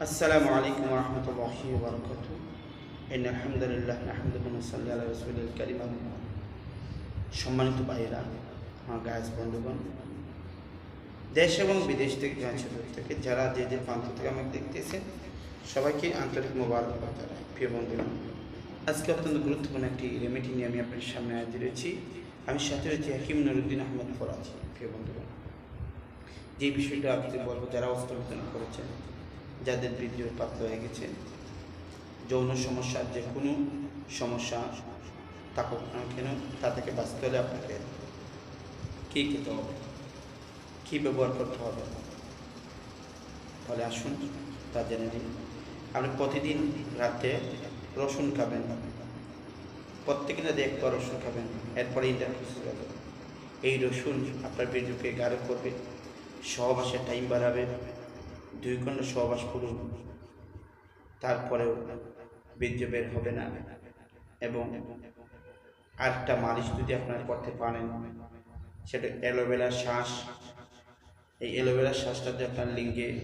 السلام عليكم ورحمة الله وبركاته إن الحمد لله نحمده ونصلي على رسول الكريم أما بعد। সম্মানিত ভাইয়েরা আমার গাছ বন্ধুগণ দেশ এবং বিদেশ থেকে জানছে থেকে যারা যে যে প্রান্ত থেকে আমাকে দেখতেছেন সবাইকে আন্তরিক মোবারকবাদ জানাই প্রিয় বন্ধুগণ আজকে অত্যন্ত গুরুত্বপূর্ণ একটি রেমেডি নিয়ে আমি আপনাদের সামনে হাজির রয়েছি আমি সাথে রয়েছি হাকিম নুরুদ্দিন আহমেদ ফরাজ প্রিয় বন্ধুগণ যে বিষয়টা আপনি বলবো যারা অস্ত্রোপচারণ করেছেন যাদের বৃদ্ধির প্রাপ্ত হয়ে গেছে, যৌন সমস্যার যে কোনো সমস্যা থাকুক না কেন, তা থেকে বাঁচতে হলে আপনাকে কী খেতে হবে? কী ব্যবহার করতে হবে? তাহলে আসুন, তা জেনে নিন আপনি প্রতিদিন রাতে রসুন খাবেন। প্রত্যেকের রাতে একবার রসুন খাবেন। এরপরে ইন্টারভিউ হবে এই রসুন আপনার বীর্যকে গাঢ় করবে সহবাসের টাইম বাড়াবে। দুই ঘণ্টা সহবাস করুন। তারপরেও বীর্য বের হবে না। এবং আরেকটা মালিশ যদি আপনারা করতে পারেন, সেটা অ্যালোভেরা শ্বাস। এই অ্যালোভেরা শ্বাসটা যদি আপনার লিঙ্গে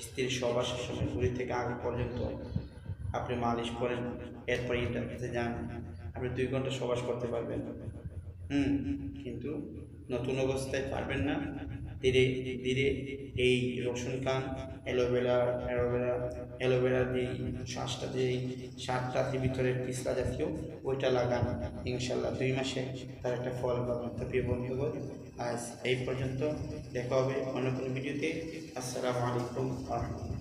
স্ত্রীর সহবাসের সময় থেকে আগে পর্যন্ত আপনি মালিশ করেন, এরপরে ইন্টারভিউতে যান, আপনি দুই ঘণ্টা সহবাস করতে পারবেন। হুম, কিন্তু নতুন অবস্থায় পারবেন না। ধীরে ধীরে এই রসুনকান অ্যালোভেরা অ্যালোভেরা অ্যালোভেরার যে শ্বাসটা যে সারটা ভিতরে পিসলা জাতীয়, ওইটা লাগান। ইনশাল্লাহ দুই মাসে তার একটা ফল পাবেন। তো প্রিয় বন্ধুগণ, আজ এই পর্যন্ত দেখা হবে অন্য কোনো ভিডিওতে। আসসালামু আলাইকুম আহমদ